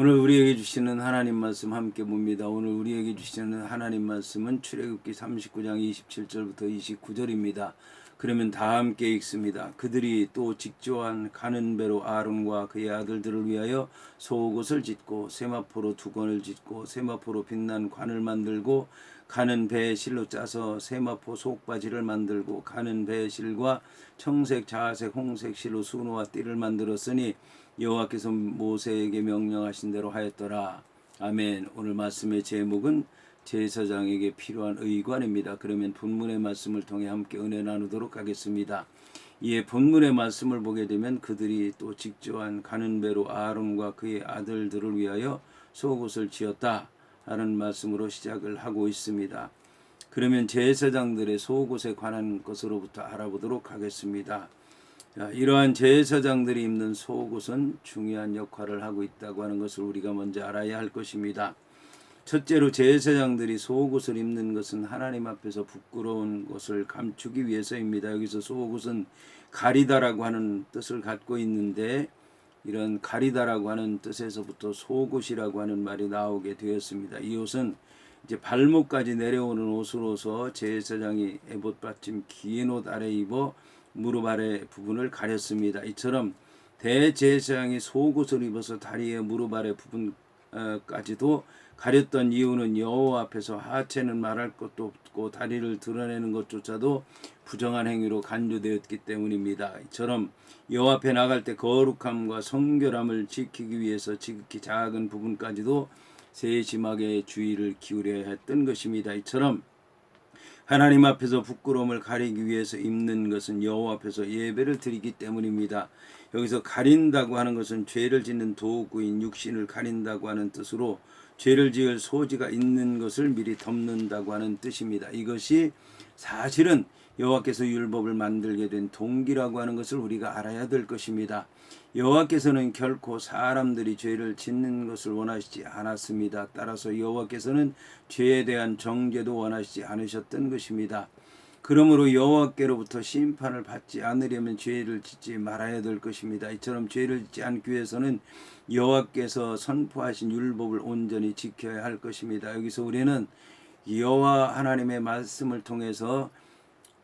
오늘 우리에게 주시는 하나님 말씀 함께 봅니다. 오늘 우리에게 주시는 하나님 말씀은 출애굽기 39장 27절부터 29절입니다. 그러면 다 함께 읽습니다. 그들이 또 직조한 가는 배로 아론과 그의 아들들을 위하여 소옷을 짓고 세마포로 두건을 짓고 세마포로 빛난 관을 만들고 가는 배에 실로 짜서 세마포 속바지를 만들고 가는 배에 실과 청색, 자색, 홍색 실로 수노와 띠를 만들었으니 여호와께서 모세에게 명령하신 대로 하였더라. 아멘. 오늘 말씀의 제목은 제사장에게 필요한 의관입니다. 그러면 본문의 말씀을 통해 함께 은혜 나누도록 하겠습니다. 이에 본문의 말씀을 보게 되면 그들이 또 직조한 가는 배로 아론과 그의 아들들을 위하여 속옷을 지었다 하는 말씀으로 시작을 하고 있습니다. 그러면 제사장들의 속옷에 관한 것으로부터 알아보도록 하겠습니다. 자, 이러한 제사장들이 입는 속옷은 중요한 역할을 하고 있다고 하는 것을 우리가 먼저 알아야 할 것입니다. 첫째로 제사장들이 속옷을 입는 것은 하나님 앞에서 부끄러운 것을 감추기 위해서입니다. 여기서 속옷은 가리다라고 하는 뜻을 갖고 있는데 이런 가리다라고 하는 뜻에서부터 속옷이라고 하는 말이 나오게 되었습니다. 이 옷은 이제 발목까지 내려오는 옷으로서 제사장이 에봇 받침 긴 옷 아래 입어 무릎 아래 부분을 가렸습니다. 이처럼 대제사장이 속옷을 입어서 다리의 무릎 아래 부분 까지도 가렸던 이유는 여호와 앞에서 하체는 말할 것도 없고 다리를 드러내는 것조차도 부정한 행위로 간주되었기 때문입니다. 이처럼 여호와 앞에 나갈 때 거룩함과 성결함을 지키기 위해서 지극히 작은 부분까지도 세심하게 주의를 기울여야 했던 것입니다. 이처럼 하나님 앞에서 부끄러움을 가리기 위해서 입는 것은 여호와 앞에서 예배를 드리기 때문입니다. 여기서 가린다고 하는 것은 죄를 짓는 도구인 육신을 가린다고 하는 뜻으로 죄를 지을 소지가 있는 것을 미리 덮는다고 하는 뜻입니다. 이것이 사실은 여호와께서 율법을 만들게 된 동기라고 하는 것을 우리가 알아야 될 것입니다. 여호와께서는 결코 사람들이 죄를 짓는 것을 원하시지 않았습니다. 따라서 여호와께서는 죄에 대한 정죄도 원하시지 않으셨던 것입니다. 그러므로 여호와께로부터 심판을 받지 않으려면 죄를 짓지 말아야 될 것입니다. 이처럼 죄를 짓지 않기 위해서는 여호와께서 선포하신 율법을 온전히 지켜야 할 것입니다. 여기서 우리는 여호와 하나님의 말씀을 통해서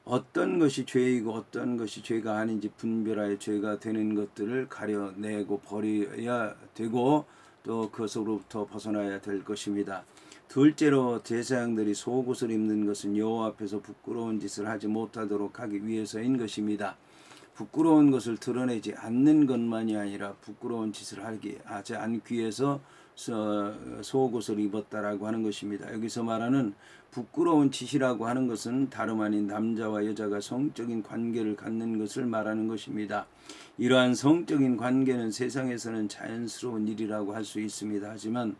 어떤 것이 죄이고 어떤 것이 죄가 아닌지 분별하여 죄가 되는 것들을 가려내고 버려야 되고 또 그것으로부터 벗어나야 될 것입니다. 둘째로 제사장들이 속옷을 입는 것은 여호와 앞에서 부끄러운 짓을 하지 못하도록 하기 위해서인 것입니다. 부끄러운 것을 드러내지 않는 것만이 아니라 부끄러운 짓을 하지 않기 위해서 속옷을 입었다라고 하는 것입니다. 여기서 말하는 부끄러운 짓이라고 하는 것은 다름 아닌 남자와 여자가 성적인 관계를 갖는 것을 말하는 것입니다. 이러한 성적인 관계는 세상에서는 자연스러운 일이라고 할 수 있습니다. 하지만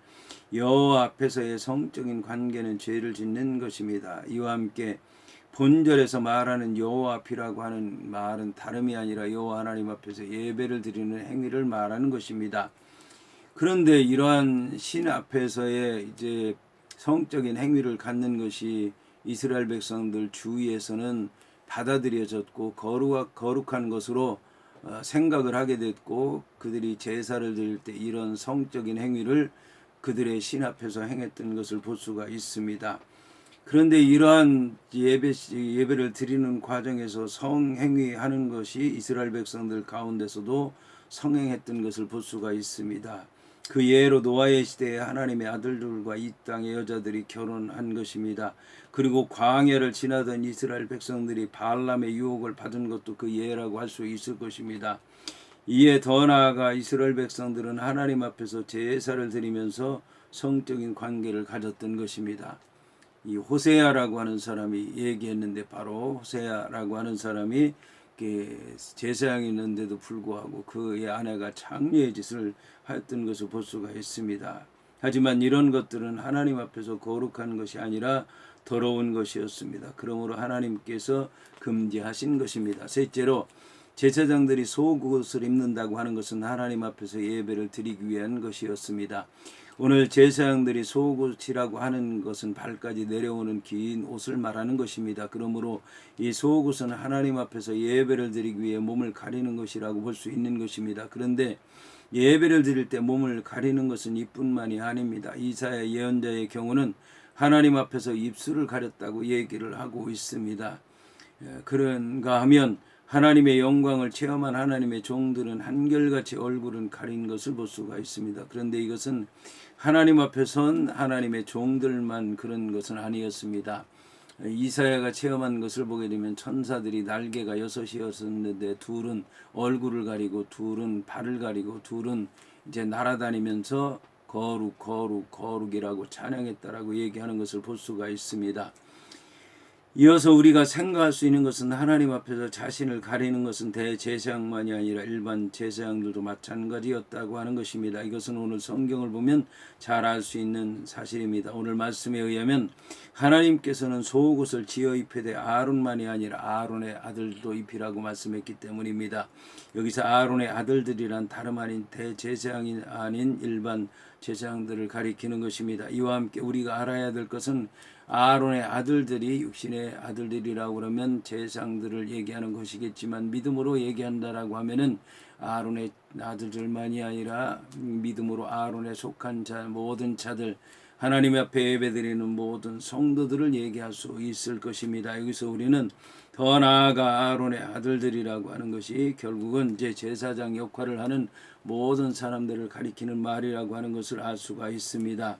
여호와 앞에서의 성적인 관계는 죄를 짓는 것입니다. 이와 함께 본절에서 말하는 여호와 앞이라고 하는 말은 다름이 아니라 여호와 하나님 앞에서 예배를 드리는 행위를 말하는 것입니다. 그런데 이러한 신 앞에서의 이제 성적인 행위를 갖는 것이 이스라엘 백성들 주위에서는 받아들여졌고 거룩 거룩한 것으로 어, 생각을 하게 됐고 그들이 제사를 드릴 때 이런 성적인 행위를 그들의 신 앞에서 행했던 것을 볼 수가 있습니다. 그런데 이러한 예배 예배를 드리는 과정에서 성행위하는 것이 이스라엘 백성들 가운데서도 성행했던 것을 볼 수가 있습니다. 그 예로 노아의 시대에 하나님의 아들들과 이 땅의 여자들이 결혼한 것입니다. 그리고 광야를 지나던 이스라엘 백성들이 바알람의 유혹을 받은 것도 그 예라고 할 수 있을 것입니다. 이에 더 나아가 이스라엘 백성들은 하나님 앞에서 제사를 드리면서 성적인 관계를 가졌던 것입니다. 이 호세아라고 하는 사람이 얘기했는데 바로 호세아라고 하는 사람이 제사장이 있는데도 불구하고 그의 아내가 장례의 짓을 하였던 것을 볼 수가 있습니다. 하지만 이런 것들은 하나님 앞에서 거룩한 것이 아니라 더러운 것이었습니다. 그러므로 하나님께서 금지하신 것입니다. 셋째로 제사장들이 속옷을 입는다고 하는 것은 하나님 앞에서 예배를 드리기 위한 것이었습니다. 오늘 제사장들이 속옷이라고 하는 것은 발까지 내려오는 긴 옷을 말하는 것입니다. 그러므로 이 속옷은 하나님 앞에서 예배를 드리기 위해 몸을 가리는 것이라고 볼 수 있는 것입니다. 그런데 예배를 드릴 때 몸을 가리는 것은 이뿐만이 아닙니다. 이사야 예언자의 경우는 하나님 앞에서 입술을 가렸다고 얘기를 하고 있습니다. 예, 그런가 하면 하나님의 영광을 체험한 하나님의 종들은 한결같이 얼굴은 가린 것을 볼 수가 있습니다. 그런데 이것은 하나님 앞에 선 하나님의 종들만 그런 것은 아니었습니다. 이사야가 체험한 것을 보게 되면 천사들이 날개가 여섯이었었는데 둘은 얼굴을 가리고 둘은 발을 가리고 둘은 이제 날아다니면서 거룩 거룩 거룩이라고 찬양했다라고 얘기하는 것을 볼 수가 있습니다. 이어서 우리가 생각할 수 있는 것은 하나님 앞에서 자신을 가리는 것은 대제사장만이 아니라 일반 제사장들도 마찬가지였다고 하는 것입니다. 이것은 오늘 성경을 보면 잘 알 수 있는 사실입니다. 오늘 말씀에 의하면 하나님께서는 속옷을 지어 입히되 아론만이 아니라 아론의 아들도 입히라고 말씀했기 때문입니다. 여기서 아론의 아들들이란 다름 아닌 대제사장이 아닌 일반 제사장들을 가리키는 것입니다. 이와 함께 우리가 알아야 될 것은 아론의 아들들이 육신의 아들들이라고 그러면 제상들을 얘기하는 것이겠지만 믿음으로 얘기한다라고 하면은 아론의 아들들만이 아니라 믿음으로 아론에 속한 자 모든 자들 하나님 앞에 예배드리는 모든 성도들을 얘기할 수 있을 것입니다. 여기서 우리는 더 나아가 아론의 아들들이라고 하는 것이 결국은 제 제사장 역할을 하는 모든 사람들을 가리키는 말이라고 하는 것을 알 수가 있습니다.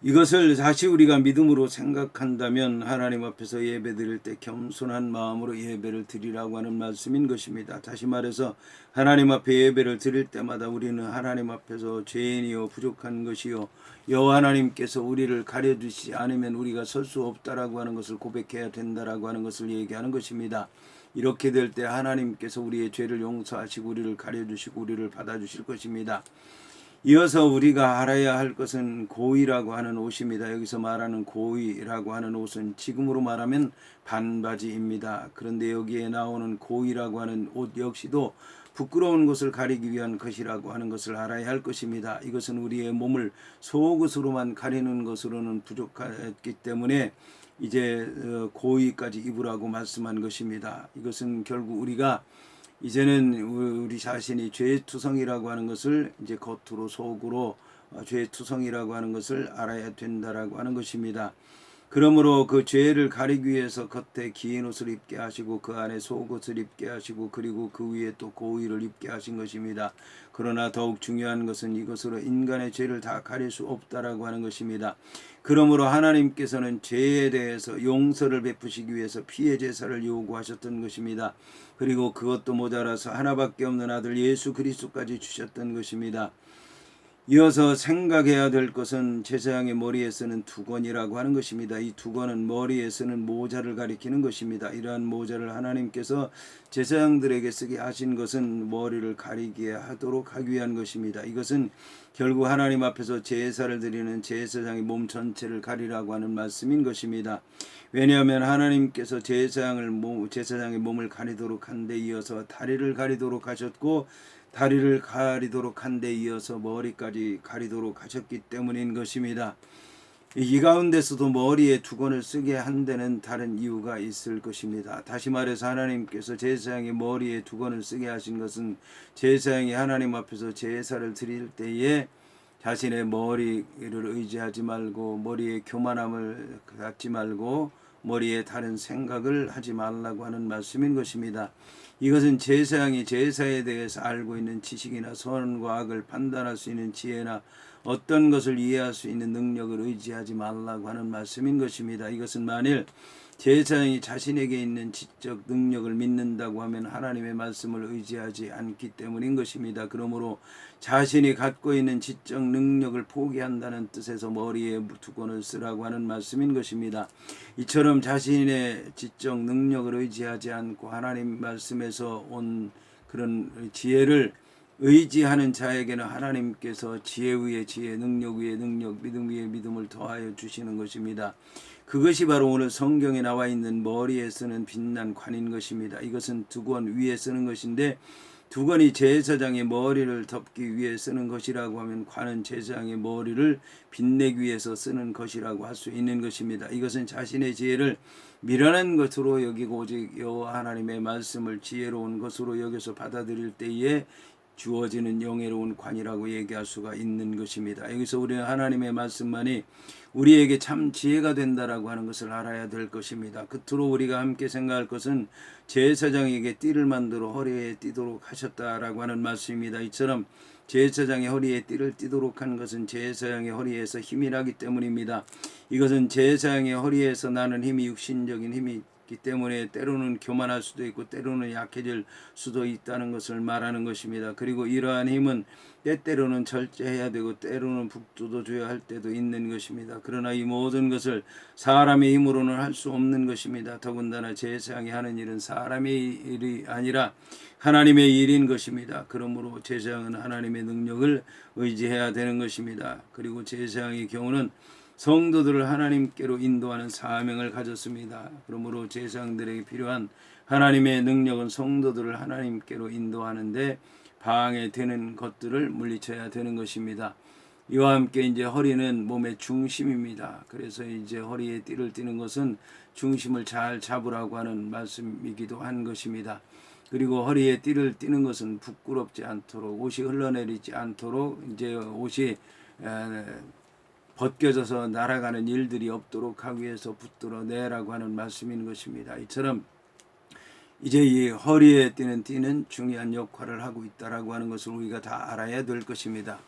이것을 다시 우리가 믿음으로 생각한다면 하나님 앞에서 예배 드릴 때 겸손한 마음으로 예배를 드리라고 하는 말씀인 것입니다. 다시 말해서 하나님 앞에 예배를 드릴 때마다 우리는 하나님 앞에서 죄인이요 부족한 것이요 여호와 하나님께서 우리를 가려 주시지 않으면 우리가 설 수 없다라고 하는 것을 고백해야 된다라고 하는 것을 얘기하는 것입니다. 이렇게 될 때 하나님께서 우리의 죄를 용서하시고 우리를 가려 주시고 우리를 받아 주실 것입니다. 이어서 우리가 알아야 할 것은 고의라고 하는 옷입니다. 여기서 말하는 고의라고 하는 옷은 지금으로 말하면 반바지입니다. 그런데 여기에 나오는 고의라고 하는 옷 역시도 부끄러운 것을 가리기 위한 것이라고 하는 것을 알아야 할 것입니다. 이것은 우리의 몸을 속옷으로만 가리는 것으로는 부족했기 때문에 이제 어, 고의까지 입으라고 말씀한 것입니다. 이것은 결국 우리가 이제는 우리 자신이 죄의 투성이라고 하는 것을 이제 겉으로 속으로 어, 죄의 투성이라고 하는 것을 알아야 된다라고 하는 것입니다. 그러므로 그 죄를 가리기 위해서 겉에 긴 옷을 입게 하시고 그 안에 속옷을 입게 하시고 그리고 그 위에 또 고의를 입게 하신 것입니다. 그러나 더욱 중요한 것은 이것으로 인간의 죄를 다 가릴 수 없다라고 하는 것입니다. 그러므로 하나님께서는 죄에 대해서 용서를 베푸시기 위해서 피해 제사를 요구하셨던 것입니다. 그리고 그것도 모자라서 하나밖에 없는 아들 예수 그리스도까지 주셨던 것입니다. 이어서 생각해야 될 것은 제사장의 머리에 쓰는 두건이라고 하는 것입니다. 이 두건은 머리에 쓰는 모자를 가리키는 것입니다. 이러한 모자를 하나님께서 제사장들에게 쓰게 하신 것은 머리를 가리게 하도록 하기 위한 것입니다. 이것은 결국 하나님 앞에서 제사를 드리는 제사장의 몸 전체를 가리라고 하는 말씀인 것입니다. 왜냐하면 하나님께서 제사장을 제사장의 몸을 가리도록 한데 이어서 다리를 가리도록 하셨고 다리를 가리도록 한 데 이어서 머리까지 가리도록 하셨기 때문인 것입니다. 이 가운데서도 머리에 두건을 쓰게 한 데는 다른 이유가 있을 것입니다. 다시 말해서 하나님께서 제사장의 머리에 두건을 쓰게 하신 것은 제사장이 하나님 앞에서 제사를 드릴 때에 자신의 머리를 의지하지 말고 머리에 교만함을 갖지 말고 머리에 다른 생각을 하지 말라고 하는 말씀인 것입니다. 이것은 제사장이 제사에 대해서 알고 있는 지식이나 선과 악을 판단할 수 있는 지혜나 어떤 것을 이해할 수 있는 능력을 의지하지 말라고 하는 말씀인 것입니다. 이것은 만일 제사장이 자신에게 있는 지적 능력을 믿는다고 하면 하나님의 말씀을 의지하지 않기 때문인 것입니다. 그러므로 자신이 갖고 있는 지적 능력을 포기한다는 뜻에서 머리에 두건을 쓰라고 하는 말씀인 것입니다. 이처럼 자신의 지적 능력을 의지하지 않고 하나님 말씀에서 온 그런 지혜를 의지하는 자에게는 하나님께서 지혜 위에 지혜, 능력 위에 능력, 믿음 위에 믿음을 더하여 주시는 것입니다. 그것이 바로 오늘 성경에 나와 있는 머리에 쓰는 빛난 관인 것입니다. 이것은 두권 위에 쓰는 것인데 두 권이 제사장의 머리를 덮기 위해 쓰는 것이라고 하면 관은 제사장의 머리를 빛내기 위해서 쓰는 것이라고 할 수 있는 것입니다. 이것은 자신의 지혜를 미련한 것으로 여기고 오직 여호와 하나님의 말씀을 지혜로운 것으로 여기서 받아들일 때에 주어지는 영예로운 관이라고 얘기할 수가 있는 것입니다. 여기서 우리는 하나님의 말씀만이 우리에게 참 지혜가 된다라고 하는 것을 알아야 될 것입니다. 끝으로 우리가 함께 생각할 것은 제사장에게 띠를 만들어 허리에 띠도록 하셨다라고 하는 말씀입니다. 이처럼 제사장의 허리에 띠를 띠도록 한 것은 제사장의 허리에서 힘이 나기 때문입니다. 이것은 제사장의 허리에서 나는 힘이 육신적인 힘이 있 기 때문에 때로는 교만할 수도 있고 때로는 약해질 수도 있다는 것을 말하는 것입니다. 그리고 이러한 힘은 때때로는 절제해야 되고 때로는 북돋워줘야 할 때도 있는 것입니다. 그러나 이 모든 것을 사람의 힘으로는 할 수 없는 것입니다. 더군다나 제사장이 하는 일은 사람의 일이 아니라 하나님의 일인 것입니다. 그러므로 제사장은 하나님의 능력을 의지해야 되는 것입니다. 그리고 제사장의 경우는 성도들을 하나님께로 인도하는 사명을 가졌습니다. 그러므로 제사장들에게 필요한 하나님의 능력은 성도들을 하나님께로 인도하는데 방해되는 것들을 물리쳐야 되는 것입니다. 이와 함께 이제 허리는 몸의 중심입니다. 그래서 이제 허리에 띠를 띠는 것은 중심을 잘 잡으라고 하는 말씀이기도 한 것입니다. 그리고 허리에 띠를 띠는 것은 부끄럽지 않도록 옷이 흘러내리지 않도록 이제 옷이 에, 벗겨져서 날아가는 일들이 없도록 하기 위해서 붙들어 내라고 하는 말씀인 것입니다. 이처럼 이제 이 허리에 띠는 띠는 중요한 역할을 하고 있다라고 하는 것을 우리가 다 알아야 될 것입니다.